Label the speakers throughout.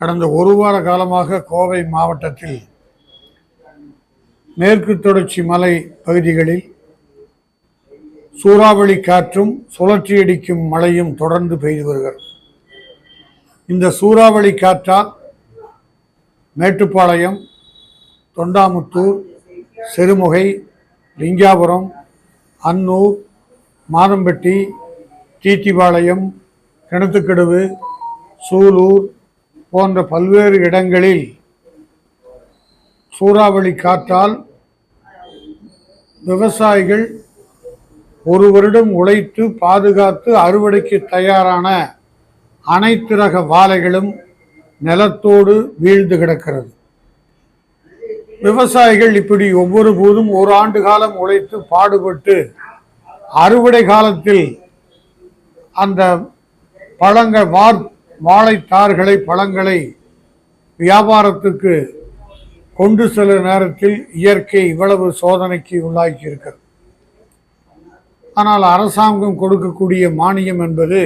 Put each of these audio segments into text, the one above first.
Speaker 1: கடந்த ஒரு வார காலமாக கோவை மாவட்டத்தில் மேற்கு தொடர்ச்சி மலை பகுதிகளில் சூறாவளி காற்றும் சுழற்றியடிக்கும் மழையும் தொடர்ந்து பெய்து வருகிறது. இந்த சூறாவளி காற்றால் மேட்டுப்பாளையம் தொண்டாமுத்தூர் செருமுகை லிங்காபுரம் அன்னூர் மாதம்பட்டி தீத்திபாளையம் கிணத்துக்கடுவு சூலூர் போன்ற பல்வேறு இடங்களில் சூறாவளி காற்றால் விவசாயிகள் ஒரு வருடம் உழைத்து பாதுகாத்து அறுவடைக்கு தயாரான அனைத்து ரக வாழைகளும் நிலத்தோடு வீழ்ந்து கிடக்கிறது. விவசாயிகள் இப்படி ஒவ்வொரு போதும் ஒரு ஆண்டு காலம் உழைத்து பாடுபட்டு அறுவடை காலத்தில் அந்த பழங்கள் வார் வாழைத்தார்களை பழங்களை வியாபாரத்துக்கு கொண்டு செல்லும் நேரத்தில் இயற்கை இவ்வளவு சோதனைக்கு உள்ளாக்கி இருக்கிறது ஆனால் அரசாங்கம் கொடுக்கக்கூடிய மானியம் என்பது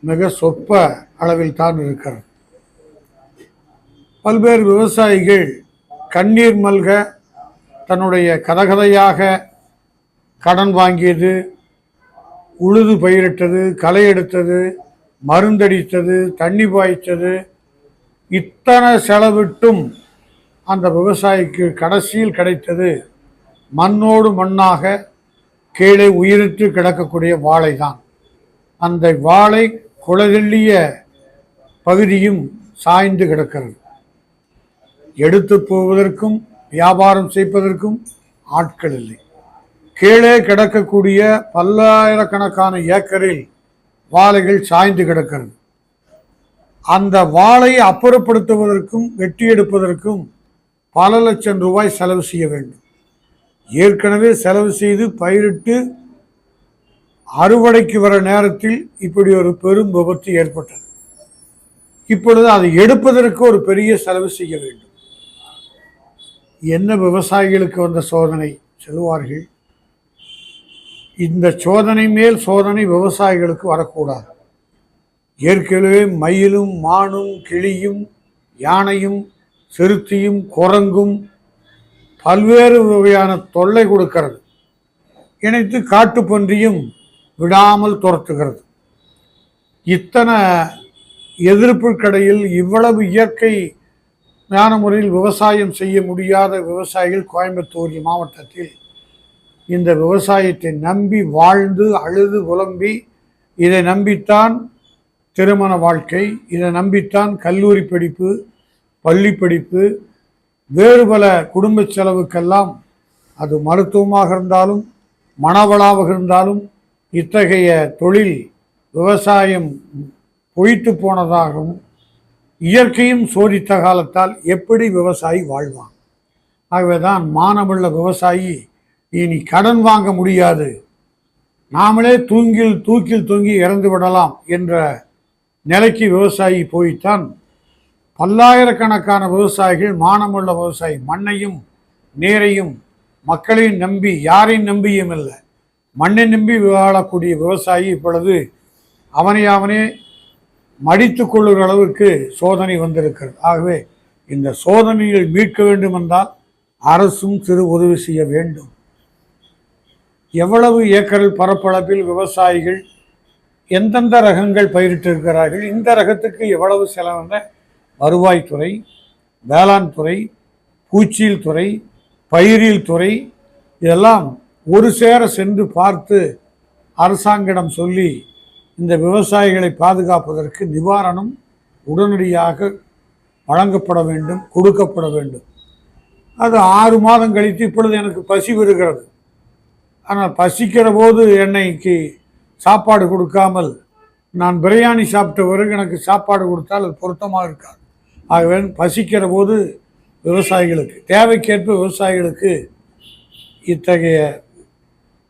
Speaker 1: மிக சொற்ப அளவில் தான் இருக்கிறது. பல்வேறு விவசாயிகள் கண்ணீர் மல்க தன்னுடைய கதகதையாக கடன் வாங்கியது உழுது பயிரிட்டது களை எடுத்தது மருந்தடித்தது தண்ணி பாய்ச்சது இத்தனை செலவிட்டும் அந்த விவசாயிக்கு கடைசியில் கிடைத்தது மண்ணோடு மண்ணாக கீழே உயிரிட்டு கிடக்கக்கூடிய வாழை தான் அந்த வாழை குலதெல்லிய பகுதியும் சாய்ந்து கிடக்கிறது. எடுத்து போவதற்கும் வியாபாரம் செய்வதற்கும் ஆட்கள் இல்லை. கீழே கிடக்கக்கூடிய பல்லாயிரக்கணக்கான ஏக்கரில் வாழைகள் சாய்ந்து கிடக்கிறது. அந்த வாழையை அப்புறப்படுத்துவதற்கும் வெட்டி எடுப்பதற்கும் பல லட்சம் ரூபாய் செலவு செய்ய வேண்டும். ஏற்கனவே செலவு செய்து பயிரிட்டு அறுவடைக்கு வர நேரத்தில் இப்படி ஒரு பெரும் விபத்து ஏற்பட்டது. இப்பொழுது அதை எடுப்பதற்கு ஒரு பெரிய செலவு செய்ய வேண்டும். என்ன விவசாயிகளுக்கு வந்த சோதனை? செல்வார்கள் இந்த சோதனை மேல் சோதனை விவசாயிகளுக்கு வரக்கூடாது. ஏற்கனவே மயிலும் மானும் கிளியும் யானையும் சிறுத்தையும் குரங்கும் பல்வேறு வகையான தொல்லை கொடுக்கிறது. இணைத்து காட்டுப்பன்றியும் விடாமல் துரத்துகிறது. இத்தனை எதிர்ப்புக்கடையில் இவ்வளவு இயற்கை ஞான முறையில் விவசாயம் செய்ய முடியாத விவசாயிகள் கோயம்புத்தூர் மாவட்டத்தில் இந்த விவசாயத்தை நம்பி வாழ்ந்து அழுது புலம்பி இதை நம்பித்தான் திருமண வாழ்க்கை இதை நம்பித்தான் கல்லூரி படிப்பு பள்ளி படிப்பு வேறு பல குடும்ப செலவுக்கெல்லாம் அது மருத்துவமாக இருந்தாலும் மனவளாவாக இருந்தாலும் இத்தகைய தொழில் விவசாயம் பொய்த்து போனதாகவும் இயற்கையும் சோதித்த காலத்தால் எப்படி விவசாயி வாழ்வான்? ஆகவே தான் மானமுள்ள விவசாயி இனி கடன் வாங்க முடியாது. நாமளே தூங்கில் தூக்கில் தொங்கி இறந்து விடலாம் என்ற நிலைக்கு விவசாயி போய்த்தான். பல்லாயிரக்கணக்கான விவசாயிகள் மானமுள்ள விவசாயி மண்ணையும் நீரையும் மக்களையும் நம்பி யாரையும் நம்பியும் இல்லை. மண்ணை நம்பி வாழக்கூடிய விவசாயி இப்பொழுது அவனை அவனே மடித்து கொள்ளுகிற அளவுக்கு சோதனை வந்திருக்கிறது. ஆகவே இந்த சோதனையில் மீட்க வேண்டும் என்றால் அரசும் சிறு உதவி செய்ய வேண்டும். எவ்வளவு ஏக்கரில் பரப்பளவில் விவசாயிகள் எந்தெந்த ரகங்கள் பயிரிட்டிருக்கிறார்கள் இந்த ரகத்துக்கு எவ்வளவு செலவென வருவாய்த்துறை வேளாண் துறை பூச்சியில் துறை பயிரியல் துறை இதெல்லாம் ஒரு சேர சென்று பார்த்து அரசாங்கிடம் சொல்லி இந்த விவசாயிகளை பாதுகாப்பதற்கு நிவாரணம் உடனடியாக வழங்கப்பட வேண்டும் கொடுக்கப்பட வேண்டும். அது ஆறு மாதம் கழித்து இப்பொழுது எனக்கு பசி வருகிறது. ஆனால் பசிக்கிற போது என்னைக்கு சாப்பாடு கொடுக்காமல் நான் பிரியாணி சாப்பிட்ட பிறகு எனக்கு சாப்பாடு கொடுத்தால் அது பொருத்தமாக இருக்காது. ஆகவே பசிக்கிற போது விவசாயிகளுக்கு தேவைக்கேற்ப விவசாயிகளுக்கு இத்தகைய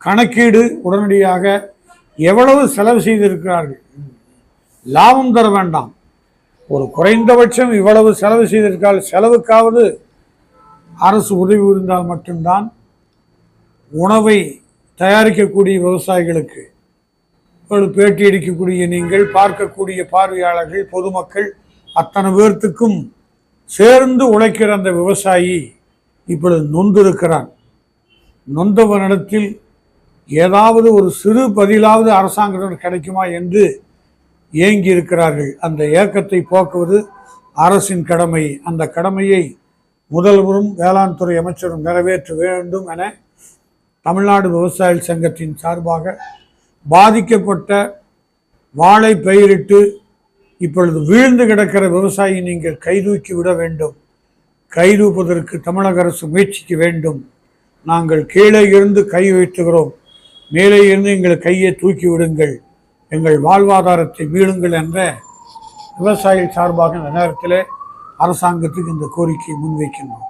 Speaker 1: கணக்கீடு உடனடியாக எவ்வளவு செலவு செய்திருக்கிறார்கள்? லாபம் தர வேண்டாம். ஒரு குறைந்தபட்சம் இவ்வளவு செலவு செய்திருக்கால் செலவுக்காவது அரசு உதவி இருந்தால் மட்டும்தான் உணவை தயாரிக்கக்கூடிய விவசாயிகளுக்கு ஒரு பேட்டி அடிக்கக்கூடிய நீங்கள் பார்க்கக்கூடிய பார்வையாளர்கள் பொதுமக்கள் அத்தனை பேர்த்துக்கும் சேர்ந்து உழைக்கிற அந்த விவசாயி இப்பொழுது நொந்திருக்கிறான். நொந்தவனிடத்தில் ஏதாவது ஒரு சிறு பதிலாவது அரசாங்கத்திடம் கிடைக்குமா என்று ஏங்கி இருக்கிறார்கள் அந்த ஏக்கத்தை போக்குவது அரசின் கடமை. அந்த கடமையை முதல்வரும் வேளாண் துறை அமைச்சரும் நிறைவேற்ற வேண்டும் என தமிழ்நாடு விவசாய சங்கத்தின் சார்பாக பாதிக்கப்பட்ட வாழை பயிரிட்டு இப்பொழுது வீழ்ந்து கிடக்கிற விவசாயி நீங்கள் கைதூக்கி விட வேண்டும். கைதூப்பதற்கு தமிழக அரசு முயற்சிக்க வேண்டும். நாங்கள் கீழே இருந்து கை வைத்துகிறோம். மேலே இருந்து எங்கள் கையை தூக்கி விடுங்கள். எங்கள் வாழ்வாதாரத்தை மீளுங்கள் என்ற விவசாயிகள் சார்பாக இந்த நேரத்தில் அரசாங்கத்துக்கு இந்த கோரிக்கையை முன்வைக்கின்றோம்.